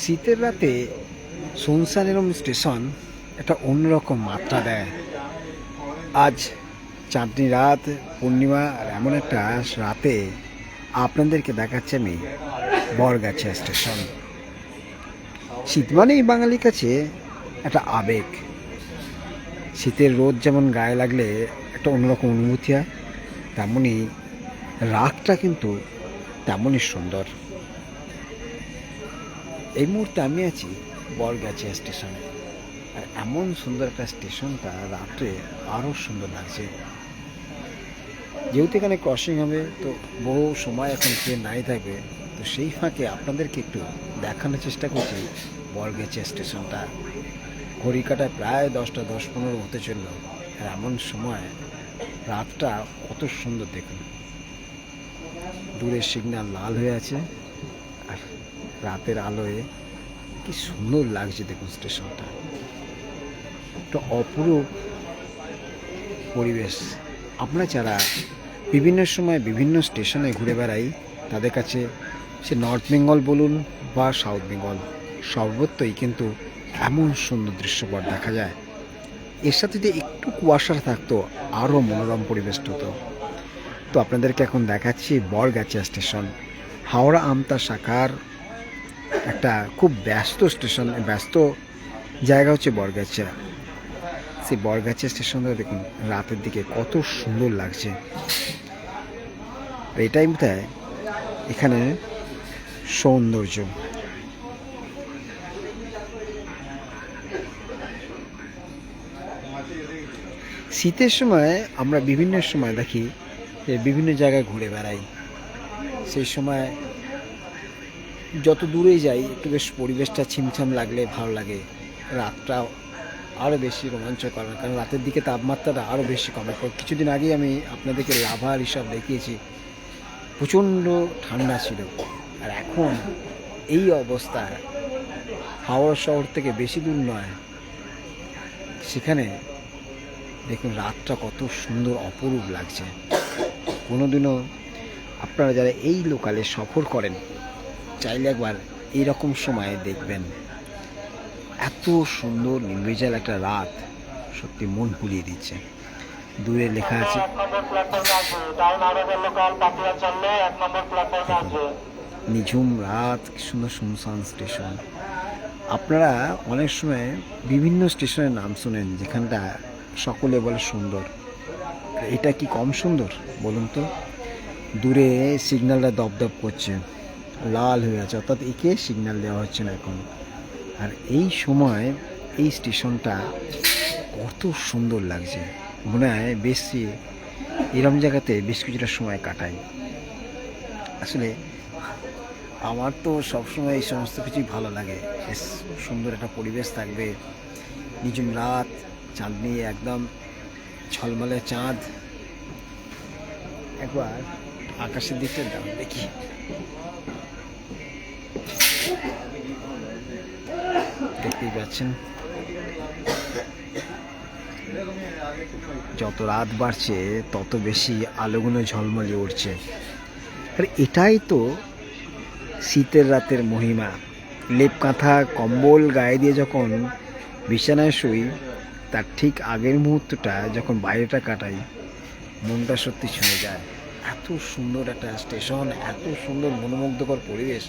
শীতের রাতে শুনশান এরম স্টেশন একটা অন্যরকম মাত্রা দেয়। আজ চাঁদনি রাত, পূর্ণিমা, আর এমন একটা রাতে আপনাদেরকে দেখাচ্ছি আমি বরগাছিয়া স্টেশন। শীত মানেই বাঙালির কাছে একটা আবেগ। শীতের রোদ যেমন গায়ে লাগলে একটা অন্যরকম অনুভূতি হয় তেমনই রাতটা কিন্তু তেমনই সুন্দর। এই মুহূর্তে আমি আছি বরগাছিয়া স্টেশনে। আর এমন সুন্দর একটা স্টেশনটা রাত্রে আরও সুন্দর লাগছে। যেহেতু এখানে ক্রসিং হবে, তো বহু সময় এখন ট্রেন নাই থাকবে, তো সেই ফাঁকে আপনাদেরকে একটু দেখানোর চেষ্টা করছি বরগাছিয়া স্টেশনটা ঘড়ি কাটায় প্রায় দশটা, দশ পনেরো হতে চলল, আর এমন সময় রাতটা কত সুন্দর দেখুন। দূরের সিগন্যাল লাল হয়ে আছে। আর রাতের আলোয় কি সুন্দর লাগছে দেখুন স্টেশনটা। একটা অপরূপ পরিবেশ। আমরা যারা বিভিন্ন সময় বিভিন্ন স্টেশনে ঘুরে বেড়াই, তাদের কাছে সে নর্থ বেঙ্গল বলুন বা সাউথ বেঙ্গল, সর্বত্রই কিন্তু এমন সুন্দর দৃশ্যপট দেখা যায়। এর সাথে যদি একটু কুয়াশা থাকতো আরও মনোরম পরিবেশটা হতো। তো আপনাদেরকে এখন দেখাচ্ছি বরগাছিয়া স্টেশন, হাওড়া আমতা শাখার একটা খুব ব্যস্ত স্টেশন, ব্যস্ত জায়গা হচ্ছে বরগাছিয়া সেই বরগাছিয়া স্টেশনটা দেখুন, রাতের দিকে কত সুন্দর লাগছে। এটাই বোধ এখানে সৌন্দর্য। শীতের সময় আমরা বিভিন্ন সময় দেখি বিভিন্ন জায়গায় ঘুরে বেড়াই। সেই সময় যত দূরে যাই, একটু বেশ পরিবেশটা ছিমছাম লাগলে ভালো লাগে। রাতটা আরও বেশি রোমাঞ্চকর। কারণ রাতের দিকে তাপমাত্রাটা আরও বেশি কমে। কিছুদিন আগেই আমি আপনাদেরকে লাভা হিসাব দেখিয়েছি। প্রচণ্ড ঠান্ডা ছিল। আর এখন এই অবস্থায় হাওড়া শহর থেকে বেশি দূর নয়। সেখানে দেখুন, রাতটা কত সুন্দর, অপরূপ লাগছে। কোনোদিনও আপনারা যারা এই লোকালে সফর করেন চাইলে একবার এইরকম সময়ে দেখবেন। এত সুন্দর নির্বিচার একটা রাত সত্যি মন পুড়িয়ে দিচ্ছে। দূরে লেখা আছে নিঝুম রাত কি সুন্দর শুনশান স্টেশন। আপনারা অনেক সময় বিভিন্ন স্টেশনের নাম শুনেন যেখানটা সকলে বলে সুন্দর। এটা কি কম সুন্দর? বলুন তো। দূরে সিগন্যালটা দপদপ করছে। লাল হয়ে আছে, অর্থাৎ একে সিগন্যাল দেওয়া হচ্ছে না এখন। আর এই সময় এই স্টেশনটা কত সুন্দর লাগছে। মনে হয় বেশি এরম জায়গাতে বেশ কিছুটা সময় কাটাই। আসলে আমার তো সবসময় এই সমস্ত কিছুই ভালো লাগে। বেশ সুন্দর একটা পরিবেশ থাকবে। নিঝুম রাত, চাঁদনি একদম ঝলমলে চাঁদ। একবার আকাশের দিকটা দাম দেখি। দেখতেই পাচ্ছেন। যত রাত বাড়ছে, তত বেশি আলোগুলো ঝলমলে উঠছে। আর, এটাই তো শীতের রাতের মহিমা। লেপ কাঁথা কম্বল গায়ে দিয়ে যখন বিছানায় শুই তার ঠিক আগের মুহূর্তটা যখন বাইরেটা কাটাই, মনটা সত্যি ছুঁয়ে যায়। এত সুন্দর একটা স্টেশন, এত সুন্দর মনোমুগ্ধকর পরিবেশ।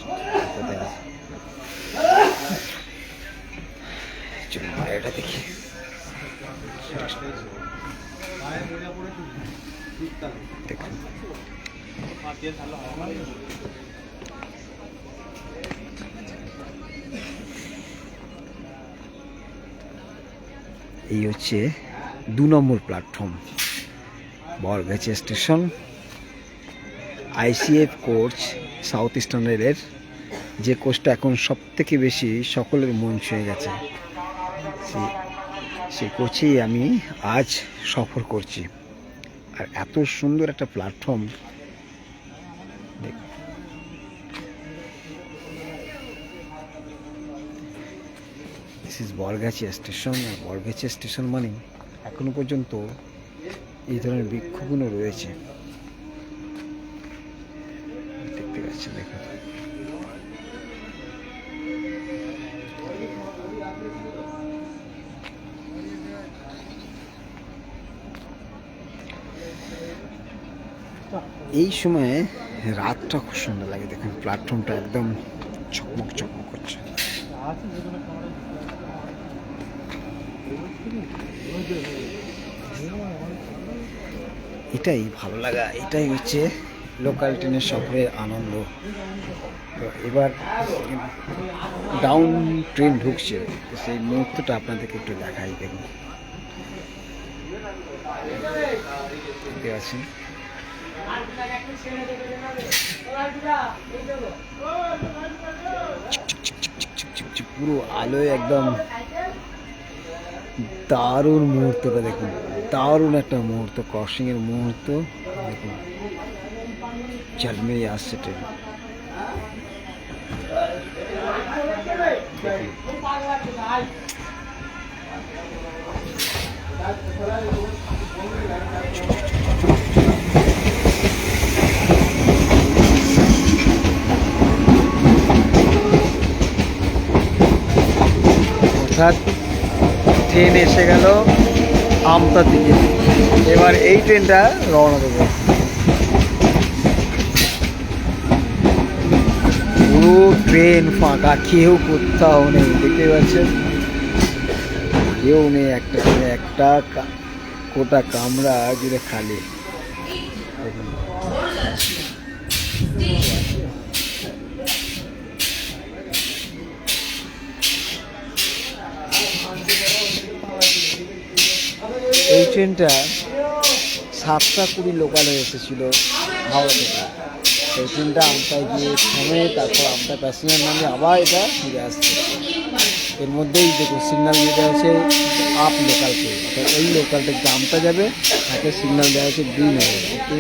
বাইরেটা দেখি। দেখুন। এই হচ্ছে দু নম্বর platform Borgachhia station ICF coach south eastern রেলের যে কোচটা এখন সব থেকে বেশি সকলের মন ছুঁয়ে গেছে, সে- কোচেই আমি আজ সফর করছি। আর এত সুন্দর একটা প্ল্যাটফর্ম ইজ বরগাছিয়া স্টেশন আর বরগাছিয়া স্টেশন মানেই এখনও পর্যন্ত এই ধরনের বৃক্ষগুলো রয়েছে। দেখতে পাচ্ছেন, দেখুন। এই সময়ে রাতটা খুব সুন্দর লাগে, দেখুন প্ল্যাটফর্মটা একদম চকমক চকমক করছে। এটাই ভালো লাগা, এটাই হচ্ছে লোকাল ট্রেনের সফরের আনন্দ। তো এবার ডাউন ট্রেন ঢুকছে সেই মুহূর্তটা আপনাদেরকে একটু দেখাই দেখুন পুরো আলোয় একদম দারুণ মুহূর্তটা দেখুন। দারুণ একটা মুহূর্ত ক্রসিং এর মুহূর্ত দেখুন। ঝলমেয়ে আসছে ট্রেন অর্থাৎ ট্রেন এসে গেল আমতা থেকে এবার এই ট্রেনটা রওনা দেবে। পুরো ট্রেন ফাঁকা, কেউ কোথাও নেই দেখতে পাচ্ছেন? কেউ নেই, একটা একটা কোটা কামরা জুড়ে খালি। এই ট্রেনটা সাতটা কুড়ি লোকালে এসেছিল হাওড়া থেকে। সেই ট্রেনটা আমতায় গিয়ে থামে, তারপর আমতা প্যাসেঞ্জার নামে আবার এটা ফিরে আসছে। এর মধ্যেই দেখুন সিগন্যাল দিয়ে দেওয়া আছে আপ লোকালকে। অর্থাৎ এই লোকালটা যে আমতা যাবে, তাকে সিগন্যাল দেওয়া আছে গ্রিন ওকে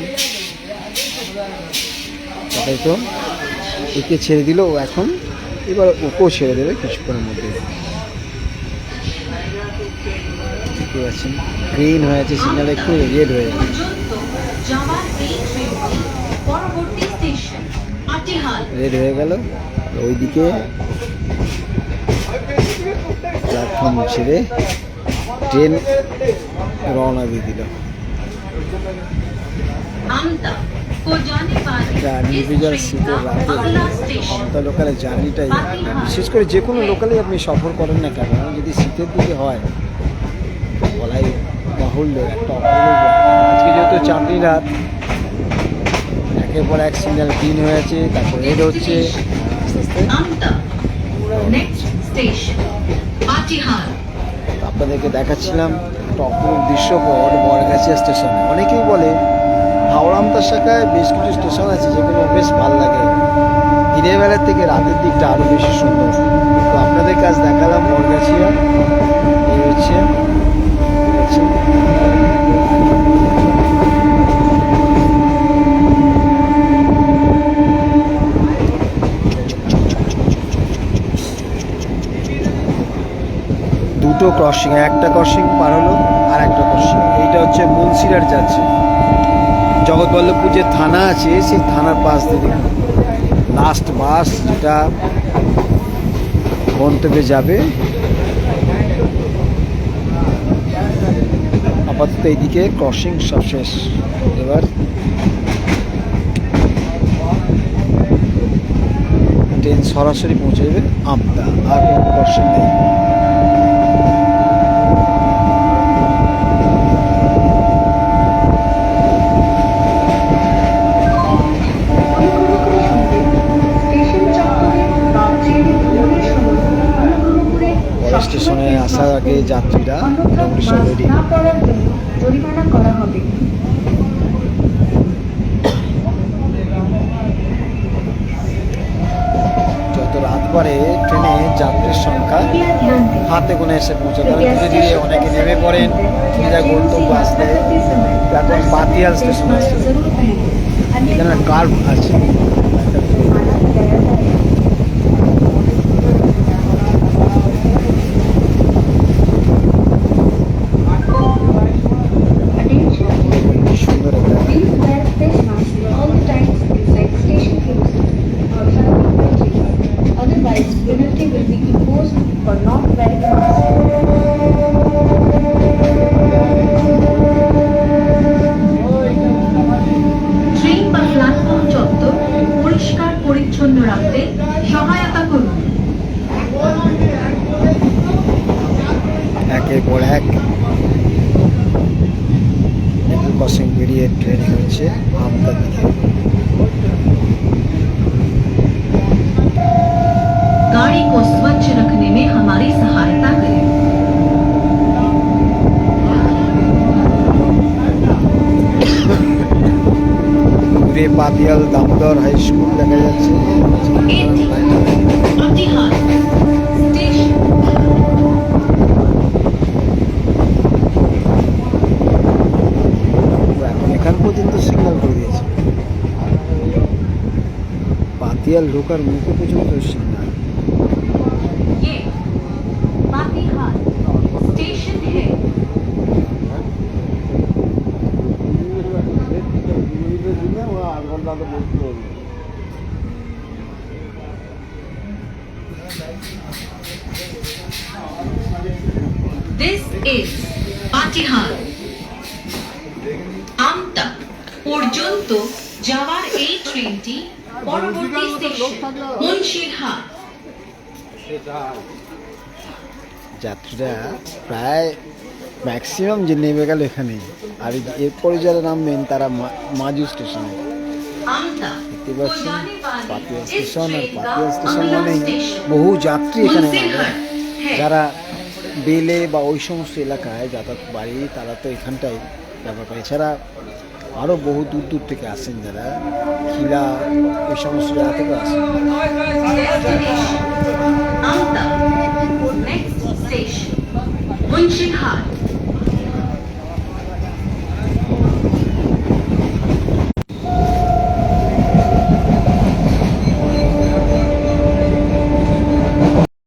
তাই তো একে ছেড়ে দিল, ও এখন এবার ওকেও ছেড়ে দেবে কিছুক্ষণের মধ্যে দেখতে পাচ্ছেন। গ্রিন হয়েছে সিগন্যাল একটু রেড হয়ে যাচ্ছে রেড হয়ে গেল। ওইদিকে প্ল্যাটফর্ম ছেড়ে ট্রেন রওনা দিয়ে দিল। ইন্ডিভিজুয়াল সিটের লোকালের জার্নিটাই বিশেষ করে যে কোনো লোকালেই আপনি সফর করেন না কেন, যদি শীতের দিকে হয় বলাই বাহুল্য একটা আজকে যেহেতু চাঁদনি রাত একের পর এক সিগন্যাল গ্রিন হয়েছে তারপর রেড হচ্ছে। আপনাদেরকে দেখাচ্ছিলাম একটা অপূর্ব দৃশ্যপট বরগাছিয়া স্টেশন। অনেকেই বলে হাওড়া আমতার শাখায় বেশ কিছু স্টেশন আছে যেগুলো বেশ ভালো লাগে। দিনের বেলার থেকে রাতের দিকটা আরও বেশি সুন্দর। তো আপনাদের কাজ দেখালাম বরগাছিয়া। এই হচ্ছে দুটো ক্রসিং একটা ক্রসিং পার হলো আর একটা ক্রসিং এইটা হচ্ছে মুন্সিরার যাচ্ছে জগৎবল্লভপুর যে থানা আছে, সেই থানার পাশ দিয়ে লাস্ট বাস যেটা গন্তব্যে যাবে আপাতত এইদিকে ক্রসিং সব শেষ। এবার ট্রেন সরাসরি পৌঁছে যাবে আমদা আর কোনো ক্রসিং নেই। আসার আগে যাত্রীরা মোটামুটি যত রাত পরে ট্রেনে যাত্রীর সংখ্যা হাতে গোনে এসে পৌঁছে কারণ ধীরে ধীরে অনেকে নেমে পড়েন যা গন্তব্য আসতে। এখন বাতিয়াল স্টেশন আসছে। এখানে কার্ভ আছে। ক্রসিং পেরিয়ে ট্রেন হচ্ছে আমদার गाड़ी को स्वच्छ रखने में हमारी सहायता करें। रे पातियाल दामोदर हाई स्कूल देखा जाए পাতিয়াল ঢোকার মুখে পর্যন্ত সিগন্যাল ये पातीहार स्टेशन है This is পাটিহার আমতা পর্যন্ত যাওয়ার এই ট্রেনটি পরবর্তী স্টেশন মুন্সিরহাট। যাত্রীরা প্রায় ম্যাক্সিমাম যে নেমে গেল এখানেই আর এরপরে যারা নামবেন তারা মাজু স্টেশনে দেখতে পাচ্ছেন পাতিয়া স্টেশন আর পাতিয়া স্টেশন মানে বহু যাত্রী এখানে যারা বেলে বা ওই সমস্ত এলাকায় যাতায়াত বাড়ি তারা তো এখানটাই ব্যাপার এছাড়া আরও বহু দূর দূর থেকে আসেন যারা। খিলা এই সমস্ত জায়গা থেকে আসেন।